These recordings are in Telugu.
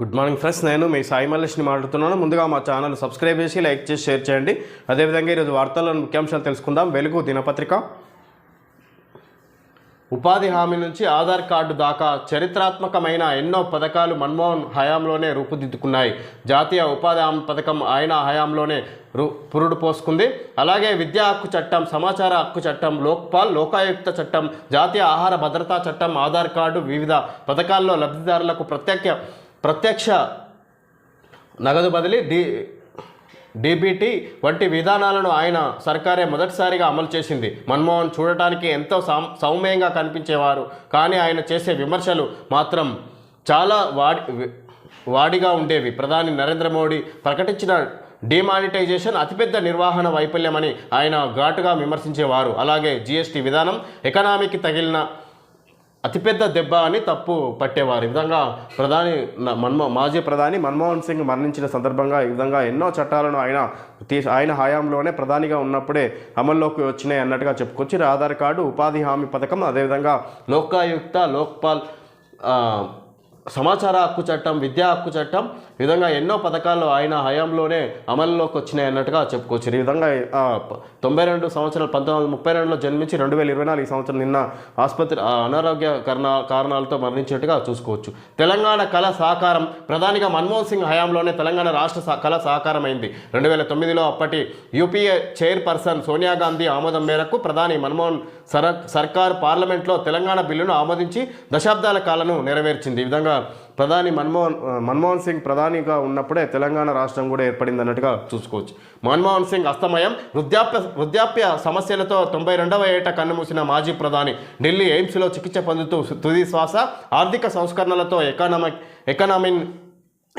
గుడ్ మార్నింగ్ ఫ్రెండ్స్ నేను మీ సాయి మల్లేష్ని మాట్లాడుతున్నాను. ముందుగా మా ఛానల్ సబ్స్క్రైబ్ చేసి లైక్ చేసి షేర్ చేయండి. అదేవిధంగా ఈరోజు వార్తల్లోని ముఖ్యాంశాలు తెలుసుకుందాం. వెలుగు దినపత్రిక. ఉపాధి హామీ నుంచి ఆధార్ కార్డు దాకా చరిత్రాత్మకమైన ఎన్నో పథకాలు మన్మోహన్ హయాంలోనే రూపుదిద్దుకున్నాయి. జాతీయ ఉపాధి హామీ పథకం ఆయన హయాంలోనే రు పురుడు పోసుకుంది. అలాగే విద్యా హక్కు చట్టం సమాచార హక్కు చట్టం లోక్పాల్ లోకాయుక్త చట్టం జాతీయ ఆహార భద్రతా చట్టం ఆధార్ కార్డు వివిధ పథకాల్లో లబ్ధిదారులకు ప్రత్యేక ప్రత్యక్ష నగదు బదిలీ డి డీబీటీ వంటి విధానాలను ఆయన సర్కారే మొదటిసారిగా అమలు చేసింది. మన్మోహన్ చూడటానికి ఎంతో సౌ- సౌమ్యంగా కనిపించేవారు. కానీ ఆయన చేసే విమర్శలు మాత్రం చాలా వాడి వాడిగా ఉండేవి. ప్రధాని నరేంద్ర మోడీ ప్రకటించిన డిమానిటైజేషన్ అతిపెద్ద నిర్వహణ వైఫల్యమని ఆయన ఘాటుగా విమర్శించేవారు. అలాగే జీఎస్టీ విధానం ఎకనామీకి తగిలిన అతిపెద్ద దెబ్బ అని తప్పు పట్టేవారు. ఈ విధంగా ప్రధాని మన్మో మాజీ ప్రధాని మన్మోహన్ సింగ్ మరణించిన సందర్భంగా ఈ విధంగా ఎన్నో చట్టాలను ఆయన ఆయన హయాంలోనే ప్రధానిగా ఉన్నప్పుడే అమల్లోకి వచ్చినాయి అన్నట్టుగా చెప్పుకొచ్చి ఆధార్ కార్డు ఉపాధి హామీ పథకం అదేవిధంగా లోకాయుక్త లోక్పాల్ సమాచార హక్కు చట్టం విద్యా హక్కు చట్టం ఈ విధంగా ఎన్నో పథకాలు ఆయన హయాంలోనే అమల్లోకి వచ్చినాయి అన్నట్టుగా చెప్పుకోవచ్చు. ఈ విధంగా తొంభై రెండు సంవత్సరాలు పంతొమ్మిది వందల ముప్పై రెండులో జన్మించి రెండు వేల ఇరవై నాలుగు సంవత్సరం నిన్న ఆసుపత్రి అనారోగ్య కారణ కారణాలతో మరణించినట్టుగా చూసుకోవచ్చు. తెలంగాణ కళ సహకారం ప్రధానిగా మన్మోహన్ సింగ్ హయాంలోనే తెలంగాణ రాష్ట్ర కళ సహకారం అయింది రెండు వేల తొమ్మిదిలో అప్పటి యూపీఏ చైర్పర్సన్ సోనియా గాంధీ ఆమోదం మేరకు ప్రధాని మన్మోహన్ సర సర్కార్ పార్లమెంట్లో తెలంగాణ బిల్లును ఆమోదించి దశాబ్దాల కాలను నెరవేర్చింది. ఈ విధంగా ప్రధాని మన్మోహన్ మన్మోహన్ సింగ్ ప్రధానిగా ఉన్నప్పుడే తెలంగాణ రాష్ట్రం కూడా ఏర్పడింది అన్నట్టుగా చూసుకోవచ్చు. మన్మోహన్ సింగ్ అస్తమయం. వృద్ధాప్య వృద్ధాప్య సమస్యలతో తొంభై రెండవ ఏట కన్నుమూసిన మాజీ ప్రధాని ఢిల్లీ ఎయిమ్స్లో చికిత్స పొందుతూ తుది శ్వాస ఆర్థిక సంస్కరణలతో ఎకానమిక్ ఎకానమీ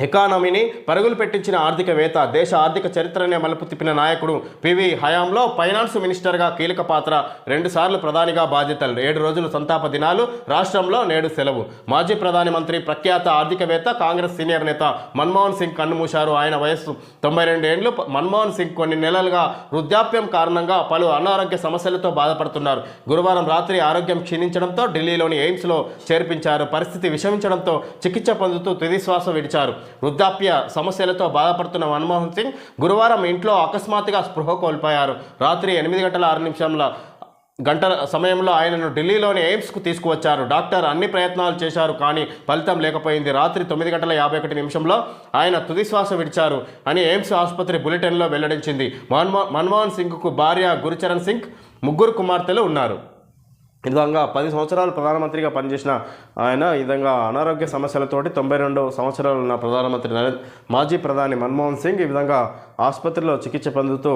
ఎకానమీని పరుగులు పెట్టించిన ఆర్థికవేత్త దేశ ఆర్థిక చరిత్రనే మలుపు తిప్పిన నాయకుడు పివి హయాంలో ఫైనాన్స్ మినిస్టర్గా కీలక పాత్ర రెండుసార్లు ప్రధానిగా బాధ్యతలు. ఏడు రోజులు సంతాప దినాలు రాష్ట్రంలో నేడు సెలవు. మాజీ ప్రధాని మంత్రి ప్రఖ్యాత ఆర్థికవేత్త కాంగ్రెస్ సీనియర్ నేత మన్మోహన్ సింగ్ కన్నుమూశారు. ఆయన వయస్సు తొంభై రెండు ఏండ్లు మన్మోహన్ సింగ్ కొన్ని నెలలుగా వృద్ధాప్యం కారణంగా పలు అనారోగ్య సమస్యలతో బాధపడుతున్నారు. గురువారం రాత్రి ఆరోగ్యం క్షీణించడంతో ఢిల్లీలోని ఎయిమ్స్లో చేర్పించారు. పరిస్థితి విషమించడంతో చికిత్స పొందుతూ తుది శ్వాస విడిచారు. వృద్ధాప్య సమస్యలతో బాధపడుతున్న మన్మోహన్ సింగ్ గురువారం ఇంట్లో అకస్మాత్తుగా స్పృహ కోల్పోయారు. రాత్రి ఎనిమిది గంటల ఆరు నిమిషంల గంటల సమయంలో ఆయనను ఢిల్లీలోని ఎయిమ్స్కు తీసుకువచ్చారు. డాక్టర్ అన్ని ప్రయత్నాలు చేశారు కానీ ఫలితం లేకపోయింది. రాత్రి తొమ్మిది గంటల యాభై ఒకటి నిమిషంలో ఆయన తుది శ్వాస విడిచారు అని ఎయిమ్స్ ఆసుపత్రి బులెటిన్లో వెల్లడించింది. మన్మో మన్మోహన్ సింగ్కు భార్య గురుచరణ్ సింగ్ ముగ్గురు కుమార్తెలు ఉన్నారు. విధంగా పది సంవత్సరాలు ప్రధానమంత్రిగా పనిచేసిన ఆయన ఈ విధంగా అనారోగ్య సమస్యలతోటి తొంభై రెండు సంవత్సరాలు ఉన్న ప్రధానమంత్రి నరేంద్ర మాజీ ప్రధాని మన్మోహన్ సింగ్ ఈ విధంగా ఆసుపత్రిలో చికిత్స పొందుతూ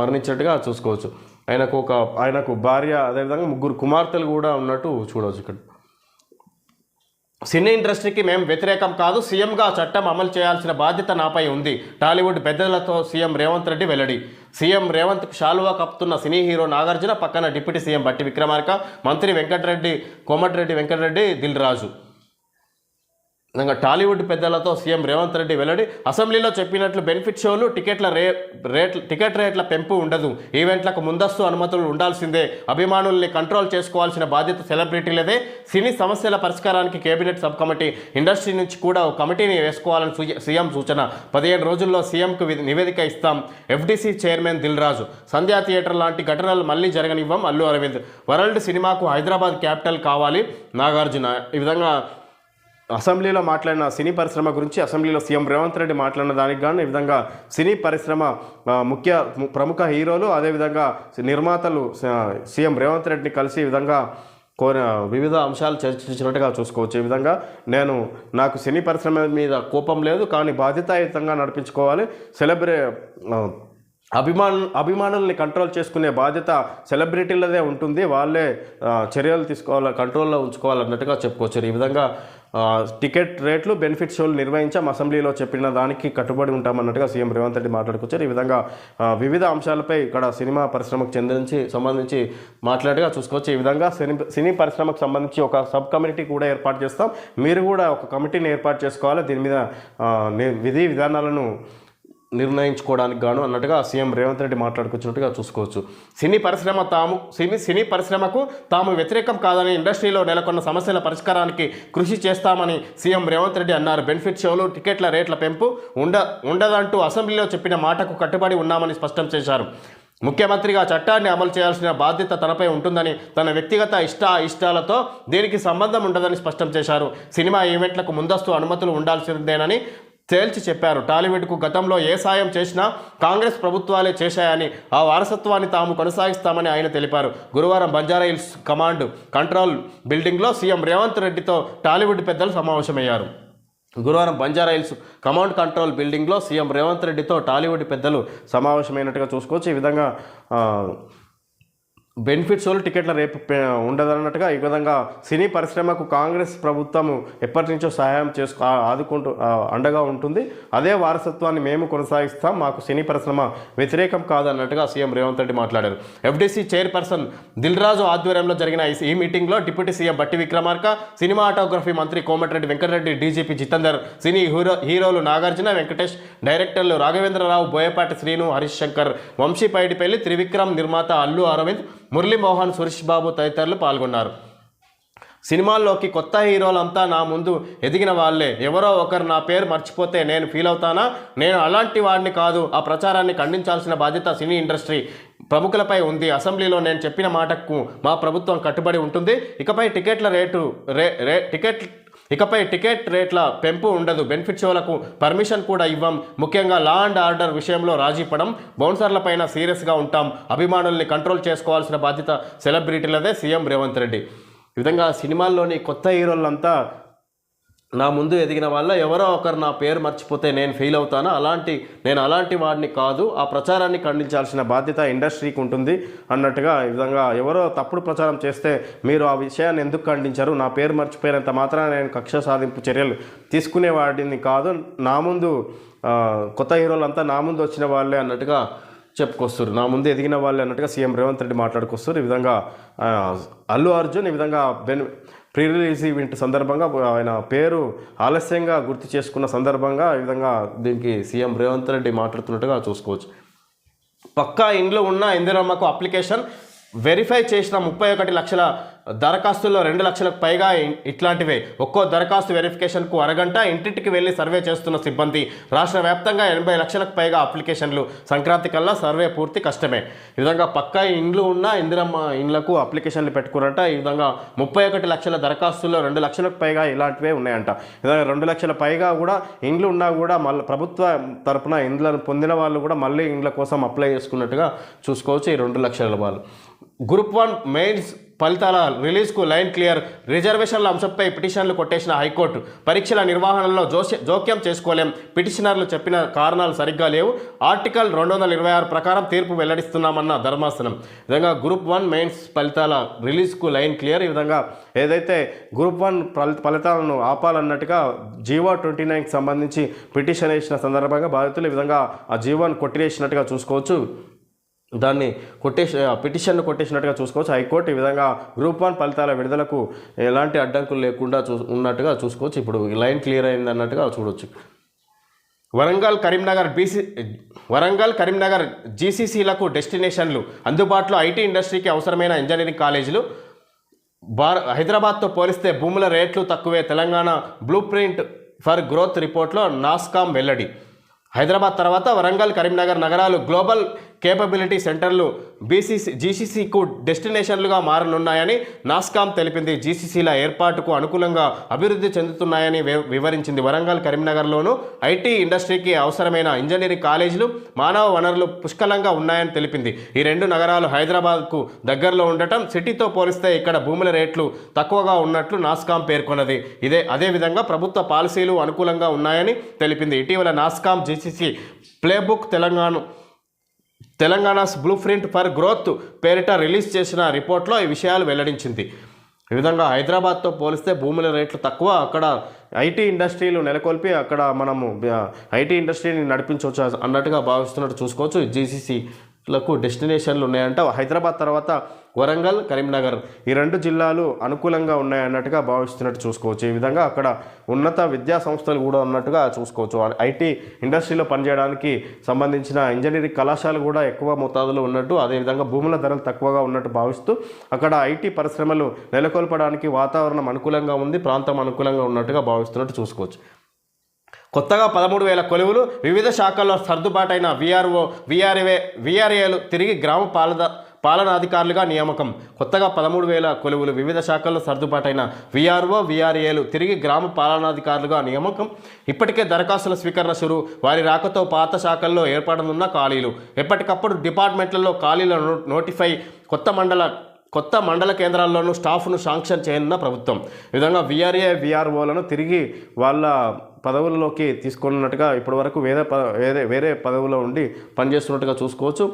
మరణించినట్టుగా చూసుకోవచ్చు. ఆయనకు ఒక ఆయనకు భార్య అదేవిధంగా ముగ్గురు కుమార్తెలు కూడా ఉన్నట్టు చూడవచ్చు ఇక్కడ. సినీ ఇండస్ట్రీకి మేము వ్యతిరేకం కాదు సీఎంగా చట్టం అమలు చేయాల్సిన బాధ్యత నాపై ఉంది. టాలీవుడ్ పెద్దలతో సీఎం రేవంత్ రెడ్డి వెల్లడి. సీఎం రేవంత్ షాలువా కప్పుతున్న సినీ హీరో నాగార్జున పక్కన డిప్యూటీ సీఎం బట్టి విక్రమార్క మంత్రి వెంకటరెడ్డి కోమటిరెడ్డి వెంకటరెడ్డి దిల్ రాజు ఇంకా టాలీవుడ్ పెద్దలతో సీఎం రేవంత్ రెడ్డి వెల్లడి అసెంబ్లీలో చెప్పినట్లు బెనిఫిట్ షోలు టికెట్ల రే రేట్ టికెట్ రేట్ల పెంపు ఉండదు. ఈవెంట్లకు ముందస్తు అనుమతులు ఉండాల్సిందే. అభిమానుల్ని కంట్రోల్ చేసుకోవాల్సిన బాధ్యత సెలబ్రిటీలదే. సినీ సమస్యల పరిష్కారానికి కేబినెట్ సబ్ కమిటీ ఇండస్ట్రీ నుంచి కూడా ఒక కమిటీని వేసుకోవాలని సూ- సీఎం సూచన. పదిహేను రోజుల్లో సీఎంకు నివేదిక ఇస్తాం. FDC chairman Dil Raju. Sandhya theatre లాంటి ఘటనలు మళ్ళీ జరగనివ్వం అల్లు అరవింద్. వరల్డ్ సినిమాకు హైదరాబాద్ క్యాపిటల్ కావాలి. నాగార్జున. ఈ విధంగా అసెంబ్లీలో మాట్లాడిన సినీ పరిశ్రమ గురించి అసెంబ్లీలో సీఎం రేవంత్ రెడ్డి మాట్లాడిన దానికి గాను ఈ విధంగా సినీ పరిశ్రమ ముఖ్య ప్రముఖ హీరోలు అదేవిధంగా నిర్మాతలు సీఎం రేవంత్ రెడ్డిని కలిసి ఈ విధంగా కోరిన వివిధ అంశాలు చర్చించినట్టుగా చూసుకోవచ్చు. ఈ విధంగా నేను నాకు సినీ పరిశ్రమ మీద కోపం లేదు కానీ బాధ్యతాయుతంగా నడిపించుకోవాలి. సెలబ్రే అభిమాన్ అభిమాను అభిమానుల్ని కంట్రోల్ చేసుకునే బాధ్యత సెలబ్రిటీలదే ఉంటుంది. వాళ్ళే చర్యలు తీసుకోవాలి కంట్రోల్లో ఉంచుకోవాలన్నట్టుగా చెప్పుకోవచ్చు. ఈ విధంగా టికెట్ రేట్లు బెనిఫిట్ షోలు నిర్వహించాం. అసెంబ్లీలో చెప్పిన దానికి కట్టుబడి ఉంటామన్నట్టుగా సీఎం రేవంత్ రెడ్డి మాట్లాడుకొచ్చారు. ఈ విధంగా వివిధ అంశాలపై ఇక్కడ సినిమా పరిశ్రమకు చెందించి సంబంధించి మాట్లాడగా చూసుకోవచ్చు. ఈ విధంగా సినీ సినీ పరిశ్రమకు సంబంధించి ఒక సబ్ కమిటీ కూడా ఏర్పాటు చేస్తాం. మీరు కూడా ఒక కమిటీని ఏర్పాటు చేసుకోవాలి. దీని మీద విధి విధానాలను నిర్ణయించుకోవడానికి గాను అన్నట్టుగా సీఎం రేవంత్ రెడ్డి మాట్లాడుకొచ్చినట్టుగా చూసుకోవచ్చు. సినీ పరిశ్రమ తాము సినీ సినీ పరిశ్రమకు తాము వ్యతిరేకం కాదని ఇండస్ట్రీలో నెలకొన్న సమస్యల పరిష్కారానికి కృషి చేస్తామని సీఎం రేవంత్ రెడ్డి అన్నారు. బెనిఫిట్ షోలు టికెట్ల రేట్ల పెంపు ఉండ ఉండదంటూ అసెంబ్లీలో చెప్పిన మాటకు కట్టుబడి ఉన్నామని స్పష్టం చేశారు. ముఖ్యమంత్రిగా చట్టాన్ని అమలు చేయాల్సిన బాధ్యత తనపై ఉంటుందని తన వ్యక్తిగత ఇష్ట ఇష్టాలతో దీనికి సంబంధం ఉండదని స్పష్టం చేశారు. సినిమా ఈవెంట్లకు ముందస్తు అనుమతులు ఉండాల్సిందేనని తేల్చి చెప్పారు. టాలీవుడ్కు గతంలో ఏ సాయం చేసినా కాంగ్రెస్ ప్రభుత్వాలే చేశాయని ఆ వారసత్వాన్ని తాము కొనసాగిస్తామని ఆయన తెలిపారు. గురువారం బంజారా హిల్స్ కమాండ్ కంట్రోల్ బిల్డింగ్లో సీఎం రేవంత్ రెడ్డితో టాలీవుడ్ పెద్దలు సమావేశమయ్యారు. గురువారం బంజారా హిల్స్ కమాండ్ కంట్రోల్ బిల్డింగ్లో సీఎం రేవంత్ రెడ్డితో టాలీవుడ్ పెద్దలు సమావేశమైనట్టుగా చూసుకోవచ్చు. ఈ విధంగా బెనిఫిట్స్ వల్ల టికెట్ల రేపు ఉండదన్నట్టుగా ఈ విధంగా సినీ పరిశ్రమకు కాంగ్రెస్ ప్రభుత్వం ఎప్పటి నుంచో సహాయం చేసుకు ఆదుకుంటూ అండగా ఉంటుంది. అదే వారసత్వాన్ని మేము కొనసాగిస్తాం. మాకు సినీ పరిశ్రమ వ్యతిరేకం కాదన్నట్టుగా సీఎం రేవంత్ రెడ్డి మాట్లాడారు. ఎఫ్డీసీ చైర్పర్సన్ దిల్రాజు ఆధ్వర్యంలో జరిగిన ఈ- ఈ మీటింగ్లో డిప్యూటీ సీఎం బట్టి విక్రమార్క సినిమాటోగ్రఫీ మంత్రి Komatireddy Venkatareddy DGP Jitender cine hero హీరోలు నాగార్జున వెంకటేష్ డైరెక్టర్లు రాఘవేంద్రరావు బోయపాటి శ్రీను హరీష్ శంకర్ వంశీ పైడిపల్లి త్రివిక్రమ్ నిర్మాత అల్లు అరవింద్ మురళీమోహన్ సురేష్ బాబు తదితరులు పాల్గొన్నారు. సినిమాల్లోకి కొత్త హీరోలంతా నా ముందు ఎదిగిన వాళ్ళే. ఎవరో ఒకరు నా పేరు మర్చిపోతే నేను ఫీల్ అవుతానా? నేను అలాంటి వాడిని కాదు. ఆ ప్రచారాన్ని ఖండించాల్సిన బాధ్యత సినీ ఇండస్ట్రీ ప్రముఖులపై ఉంది. అసెంబ్లీలో నేను చెప్పిన మాటకు మా ప్రభుత్వం కట్టుబడి ఉంటుంది. ఇకపై టికెట్ల రేటు రే రే టికెట్ ఇకపై టికెట్ రేట్ల పెంపు ఉండదు. బెనిఫిట్ షోలకు పర్మిషన్ కూడా ఇవ్వం. ముఖ్యంగా లా అండ్ ఆర్డర్ విషయంలో రాజీ పడం బౌన్సర్లపైన సీరియస్గా ఉంటాం. అభిమానుల్ని కంట్రోల్ చేసుకోవాల్సిన బాధ్యత సెలబ్రిటీలదే సీఎం రేవంత్ రెడ్డి. ఈ విధంగా సినిమాల్లోని కొత్త హీరోలంతా నా ముందు ఎదిగిన వాళ్ళ ఎవరో ఒకరు నా పేరు మర్చిపోతే నేను ఫీల్ అవుతాను? అలాంటి నేను అలాంటి వాడిని కాదు. ఆ ప్రచారాన్ని ఖండించాల్సిన బాధ్యత ఇండస్ట్రీకి ఉంటుంది. అన్నట్టుగా ఈ విధంగా ఎవరో తప్పుడు ప్రచారం చేస్తే మీరు ఆ విషయాన్ని ఎందుకు ఖండించారు? నా పేరు మర్చిపోయినంత మాత్రాన నేను కక్ష సాధింపు చర్యలు తీసుకునేవాడిని కాదు. నా ముందు కొత్త హీరోలంతా నా ముందు వచ్చిన వాళ్ళే అన్నట్టుగా చెప్పుకొస్తారు నా ముందు ఎదిగిన వాళ్ళే అన్నట్టుగా సీఎం రేవంత్ రెడ్డి మాట్లాడుకొస్తారు ఈ విధంగా అల్లు అర్జున్ ఈ విధంగా బెన్ ప్రీ రిలీజ్ ఈవెంట్ సందర్భంగా ఆయన పేరు ఆలస్యంగా గుర్తు చేసుకున్న సందర్భంగా ఈ విధంగా దీనికి సీఎం రేవంత్ రెడ్డి మాట్లాడుతున్నట్టుగా చూసుకోవచ్చు. పక్కా ఇంట్లో ఉన్న ఇందిరమ్మకు అప్లికేషన్ వెరిఫై చేసిన ముప్పై ఒకటి లక్షల దరఖాస్తుల్లో రెండు లక్షలకు పైగా ఇట్లాంటివే. ఒక్కో దరఖాస్తు వెరిఫికేషన్కు అరగంట ఇంటింటికి వెళ్ళి సర్వే చేస్తున్న సిబ్బంది. రాష్ట్ర వ్యాప్తంగా ఎనభై లక్షలకు పైగా అప్లికేషన్లు. సంక్రాంతి కల్లా సర్వే పూర్తి కష్టమే. ఈ విధంగా పక్కా ఇండ్లు ఉన్న ఇందిరమ్మ ఇండ్లకు అప్లికేషన్లు పెట్టుకున్నట్ట ఈ విధంగా ముప్పై ఒకటి లక్షల దరఖాస్తుల్లో రెండు లక్షలకు పైగా ఇలాంటివే ఉన్నాయంట. ఇదంగా విధంగా రెండు లక్షల పైగా కూడా ఇండ్లు ఉన్నా కూడా మళ్ళీ ప్రభుత్వ తరపున ఇండ్లను పొందిన వాళ్ళు కూడా మళ్ళీ ఇండ్ల కోసం అప్లై చేసుకున్నట్టుగా చూసుకోవచ్చు ఈ రెండు లక్షల వాళ్ళు గ్రూప్ వన్ మెయిన్స్ ఫలితాల రిలీజ్కు లైన్ క్లియర్. రిజర్వేషన్ల అంశంపై పిటిషన్లు కొట్టేసిన హైకోర్టు. పరీక్షల నిర్వహణలో జోస్య జోక్యం చేసుకోలేం. పిటిషనర్లు చెప్పిన కారణాలు సరిగ్గా లేవు. ఆర్టికల్ రెండు వందల ఇరవై ఆరు ప్రకారం తీర్పు వెల్లడిస్తున్నామన్న ధర్మాసనం. విధంగా గ్రూప్ వన్ మెయిన్స్ ఫలితాల రిలీజ్కు లైన్ క్లియర్. ఈ విధంగా ఏదైతే గ్రూప్ వన్ ఫలి ఫలితాలను ఆపాలన్నట్టుగా జీవో ట్వంటీ నైన్కి సంబంధించి పిటిషన్ వేసిన సందర్భంగా బాధితులు ఈ విధంగా ఆ జీవోను కొట్టివేసినట్టుగా చూసుకోవచ్చు. దాన్ని కొట్టేసి పిటిషన్ను కొట్టేసినట్టుగా చూసుకోవచ్చు. హైకోర్టు ఈ విధంగా గ్రూప్ వన్ ఫలితాల విడుదలకు ఎలాంటి అడ్డంకులు లేకుండా చూ ఉన్నట్టుగా చూసుకోవచ్చు. ఇప్పుడు లైన్ క్లియర్ అయింది అన్నట్టుగా చూడొచ్చు. వరంగల్ కరీంనగర్ బీసీ వరంగల్ కరీంనగర్ జీసీసీలకు డెస్టినేషన్లు అందుబాటులో ఐటీ ఇండస్ట్రీకి అవసరమైన ఇంజనీరింగ్ కాలేజీలు. భార హైదరాబాద్తో పోలిస్తే భూముల రేట్లు తక్కువే. Telangana blue print for growth రిపోర్ట్లో నాస్కామ్ వెల్లడి. హైదరాబాద్ తర్వాత వరంగల్ కరీంనగర్ నగరాలు గ్లోబల్ కేపబిలిటీ సెంటర్లు బీసీసీ జీసీసీకు డెస్టినేషన్లుగా మారనున్నాయని నాస్కామ్ తెలిపింది. జీసీసీల ఏర్పాటుకు అనుకూలంగా అభివృద్ధి చెందుతున్నాయని వివరించింది. వరంగల్ కరీంనగర్లోనూ ఐటీ ఇండస్ట్రీకి అవసరమైన ఇంజనీరింగ్ కాలేజీలు మానవ వనరులు పుష్కలంగా ఉన్నాయని తెలిపింది. ఈ రెండు నగరాలు హైదరాబాద్కు దగ్గరలో ఉండటం సిటీతో పోలిస్తే ఇక్కడ భూముల రేట్లు తక్కువగా ఉన్నట్లు నాస్కామ్ పేర్కొన్నది. ఇదే అదేవిధంగా ప్రభుత్వ పాలసీలు అనుకూలంగా ఉన్నాయని తెలిపింది. ఇటీవల NASSCOM GCC playbook Telangana Telangana's blueprint for growth పేరిట రిలీజ్ చేసిన రిపోర్ట్లో ఈ విషయాలు వెల్లడించింది. ఈ విధంగా హైదరాబాద్తో పోలిస్తే భూముల రేట్లు తక్కువ. అక్కడ ఐటీ ఇండస్ట్రీలు నెలకొల్పి అక్కడ మనము ఐటీ ఇండస్ట్రీని నడిపించవచ్చు అన్నట్టుగా భావిస్తున్నట్టు చూసుకోవచ్చు. జీసీసీ లకు డెస్టినేషన్లు ఉన్నాయంట. హైదరాబాద్ తర్వాత వరంగల్ కరీంనగర్ ఈ రెండు జిల్లాలు అనుకూలంగా ఉన్నాయన్నట్టుగా భావిస్తున్నట్టు చూసుకోవచ్చు. ఈ విధంగా అక్కడ ఉన్నత విద్యా సంస్థలు కూడా ఉన్నట్టుగా చూసుకోవచ్చు. ఐటీ ఇండస్ట్రీలో పనిచేయడానికి సంబంధించిన ఇంజనీరింగ్ కళాశాలలు కూడా ఎక్కువ మోతాదులో ఉన్నట్టు అదేవిధంగా భూముల ధరలు తక్కువగా ఉన్నట్టు భావిస్తూ అక్కడ ఐటీ పరిశ్రమలు నెలకొల్పడానికి వాతావరణం అనుకూలంగా ఉంది ప్రాంతం అనుకూలంగా ఉన్నట్టుగా భావిస్తున్నట్టు చూసుకోవచ్చు. కొత్తగా పదమూడు వేల కొలువులు వివిధ శాఖల్లో సర్దుబాటైన విఆర్ఓ విఆర్ఏ విఆర్ఏలు తిరిగి గ్రామ పాలన పాలనాధికారులుగా నియామకం. కొత్తగా పదమూడు వేల కొలువులు వివిధ శాఖల్లో సర్దుబాటైన విఆర్ఓ విఆర్ఏలు తిరిగి గ్రామ పాలనాధికారులుగా నియామకం. ఇప్పటికే దరఖాస్తుల స్వీకరణ షురు వారి రాకతో పాత శాఖల్లో ఏర్పడనున్న ఖాళీలు. ఎప్పటికప్పుడు డిపార్ట్మెంట్లలో ఖాళీలను నోటిఫై కొత్త మండల కొత్త మండల కేంద్రాల్లోనూ స్టాఫ్ను శాంక్షన్ చేయనున్న ప్రభుత్వం. ఈ విధంగా విఆర్ఏ విఆర్ఓలను తిరిగి వాళ్ళ పదవులలోకి తీసుకున్నట్టుగా ఇప్పటివరకు వేరే ప వేరే వేరే పదవులో ఉండి పనిచేస్తున్నట్టుగా చూసుకోవచ్చు.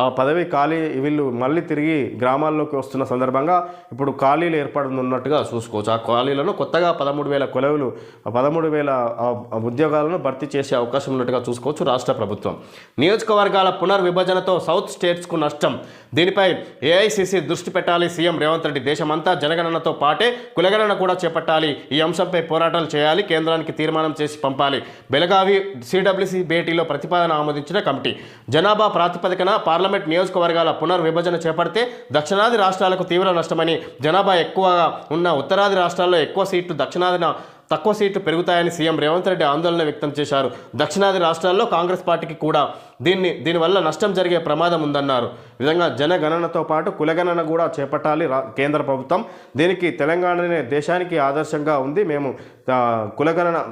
ఆ పదవి ఖాళీ వీళ్ళు మళ్ళీ తిరిగి గ్రామాల్లోకి వస్తున్న సందర్భంగా ఇప్పుడు ఖాళీలు ఏర్పడనున్నట్టుగా చూసుకోవచ్చు. ఆ ఖాళీలను కొత్తగా పదమూడు వేల కొలవులు పదమూడు వేల ఉద్యోగాలను భర్తీ చేసే అవకాశం ఉన్నట్టుగా చూసుకోవచ్చు రాష్ట్ర ప్రభుత్వం. నియోజకవర్గాల పునర్విభజనతో సౌత్ స్టేట్స్కు నష్టం. దీనిపై ఏఐసిసి దృష్టి పెట్టాలి. సీఎం రేవంత్ రెడ్డి దేశమంతా జనగణనతో పాటే కులగణన కూడా చేపట్టాలి. ఈ అంశంపై పోరాటాలు చేయాలి. కేంద్రానికి తీర్మానం చేసి పంపాలి. బెలగావి సిడబ్ల్యూసీ భేటీలో ప్రతిపాదన ఆమోదించిన కమిటీ. జనాభా ప్రాతిపదికన పార్లమెంట్ నియోజకవర్గాల పునర్విభజన చేపడితే దక్షిణాది రాష్ట్రాలకు తీవ్ర నష్టమని జనాభా ఎక్కువగా ఉన్న ఉత్తరాది రాష్ట్రాల్లో ఎక్కువ సీట్లు దక్షిణాదిన తక్కువ సీట్లు పెరుగుతాయని సీఎం రేవంత్ రెడ్డి ఆందోళన వ్యక్తం చేశారు. దక్షిణాది రాష్ట్రాల్లో కాంగ్రెస్ పార్టీకి కూడా దీన్ని దీనివల్ల నష్టం జరిగే ప్రమాదం ఉందన్నారు. విధంగా జనగణనతో పాటు కులగణన కూడా చేపట్టాలి రా- కేంద్ర ప్రభుత్వం. దీనికి తెలంగాణనే దేశానికి ఆదర్శంగా ఉంది. మేము కులగణన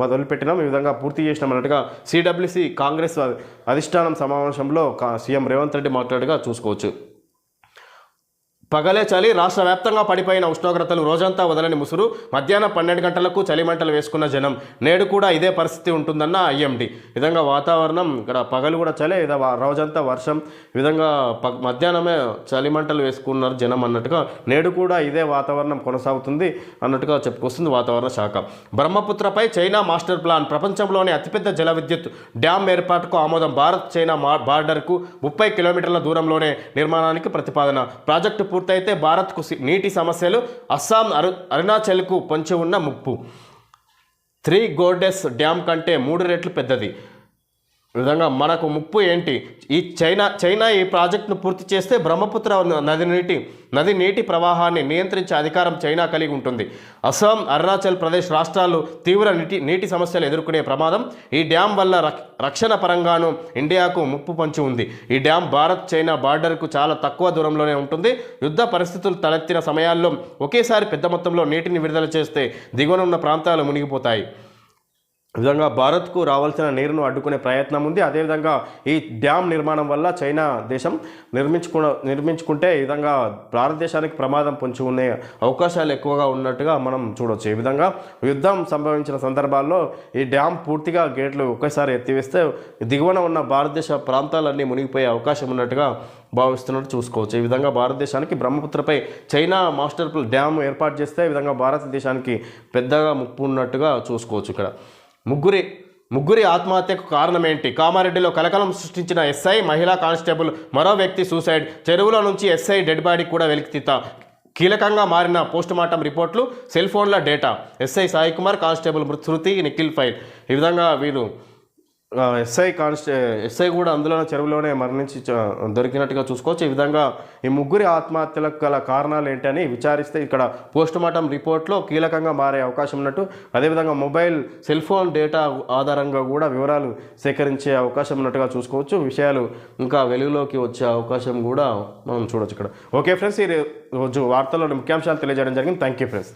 మొదలుపెట్టినాం. ఈ విధంగా పూర్తి చేసినాం అన్నట్టుగా సిడబ్ల్యూసి కాంగ్రెస్ అధిష్టానం సమావేశంలో సీఎం రేవంత్ రెడ్డి మాట్లాడగా చూసుకోవచ్చు. పగలే చలి రాష్ట్ర వ్యాప్తంగా పడిపోయిన ఉష్ణోగ్రతలు రోజంతా వదలని ముసురు మధ్యాహ్నం పన్నెండు గంటలకు చలిమంటలు వేసుకున్న జనం. నేడు కూడా ఇదే పరిస్థితి ఉంటుందన్న ఐఎండి. విధంగా వాతావరణం ఇక్కడ పగలు కూడా చలి ఇద రోజంతా వర్షం. విధంగా ప మధ్యాహ్నమే చలిమంటలు వేసుకున్నారు జనం అన్నట్టుగా నేడు కూడా ఇదే వాతావరణం కొనసాగుతుంది అన్నట్టుగా చెప్పుకొస్తుంది వాతావరణ శాఖ. బ్రహ్మపుత్రపై చైనా మాస్టర్ ప్లాన్. ప్రపంచంలోని అతిపెద్ద జల విద్యుత్ డ్యామ్ ఏర్పాటుకు ఆమోదం. భారత్ చైనా బార్డర్కు ముప్పై కిలోమీటర్ల దూరంలోనే నిర్మాణానికి ప్రతిపాదన. ప్రాజెక్టు పూర్తయితే భారత్కు నీటి సమస్యలు అస్సాం అరు అరుణాచల్కు పొంచి ఉన్న ముప్పు. త్రీ గోర్డెస్ డ్యామ్ కంటే మూడు రెట్లు పెద్దది. విధంగా మనకు ముప్పు ఏంటి? ఈ చైనా చైనా ఈ ప్రాజెక్టును పూర్తి చేస్తే బ్రహ్మపుత్ర నది నీటి నది నీటి ప్రవాహాన్ని నియంత్రించే అధికారం చైనా కలిగి ఉంటుంది. అస్సాం అరుణాచల్ ప్రదేశ్ రాష్ట్రాలు తీవ్ర నీటి నీటి సమస్యలు ఎదుర్కొనే ప్రమాదం. ఈ డ్యాం వల్ల రక్షణ పరంగాను ఇండియాకు ముప్పు పంచి ఉంది. ఈ డ్యాం భారత్ చైనా బార్డర్కు చాలా తక్కువ దూరంలోనే ఉంటుంది. యుద్ధ పరిస్థితులు తలెత్తిన సమయాల్లో ఒకేసారి పెద్ద మొత్తంలో నీటిని విడుదల చేస్తే దిగువన ఉన్న ప్రాంతాలు మునిగిపోతాయి. విధంగా భారత్కు రావాల్సిన నీరును అడ్డుకునే ప్రయత్నం ఉంది. అదేవిధంగా ఈ డ్యామ్ నిర్మాణం వల్ల చైనా దేశం నిర్మించుకు నిర్మించుకుంటే ఈ విధంగా భారతదేశానికి ప్రమాదం పొంచి ఉండే అవకాశాలు ఎక్కువగా ఉన్నట్టుగా మనం చూడవచ్చు ఈ విధంగా యుద్ధం సంభవించిన సందర్భాల్లో ఈ డ్యామ్ పూర్తిగా గేట్లు ఒకేసారి ఎత్తివేస్తే దిగువన ఉన్న భారతదేశ ప్రాంతాలన్నీ మునిగిపోయే అవకాశం ఉన్నట్టుగా భావిస్తున్నట్టు చూసుకోవచ్చు. ఈ విధంగా భారతదేశానికి బ్రహ్మపుత్రపై చైనా మాస్టర్ ప్లాన్ డ్యామ్ ఏర్పాటు చేస్తే ఈ విధంగా భారతదేశానికి పెద్దగా ముప్పు ఉన్నట్టుగా చూసుకోవచ్చు ఇక్కడ. ముగ్గురి ముగ్గురి ఆత్మహత్యకు కారణం ఏంటి కామారెడ్డిలో కలకలం సృష్టించిన ఎస్ఐ మహిళా కానిస్టేబుల్ మరో వ్యక్తి సూసైడ్ చెరువులో నుంచి ఎస్ఐ డెడ్ బాడీ కూడా వెలికితీత కీలకంగా మారిన పోస్టుమార్టం రిపోర్ట్లు సెల్ ఫోన్ల data. SI Saikumar constable Shruti Nikhil file. ఈ విధంగా వీరు ఎస్ఐ కానిస్టే ఎస్ఐ కూడా అందులోనే చెరువులోనే మరణించి దొరికినట్టుగా చూసుకోవచ్చు. ఈ విధంగా ఈ ముగ్గురి ఆత్మహత్యలకు గల కారణాలు ఏంటని విచారిస్తే ఇక్కడ పోస్ట్ మార్టం రిపోర్ట్లో కీలకంగా మారే అవకాశం ఉన్నట్టు అదేవిధంగా మొబైల్ సెల్ ఫోన్ డేటా ఆధారంగా కూడా వివరాలు సేకరించే అవకాశం ఉన్నట్టుగా చూసుకోవచ్చు. విషయాలు ఇంకా వెలుగులోకి వచ్చే అవకాశం కూడా మనం చూడొచ్చు ఇక్కడ. ఓకే ఫ్రెండ్స్ ఈ రోజు వార్తల్లో ముఖ్యాంశాలు తెలియజేయడం జరిగింది. Thank you friends.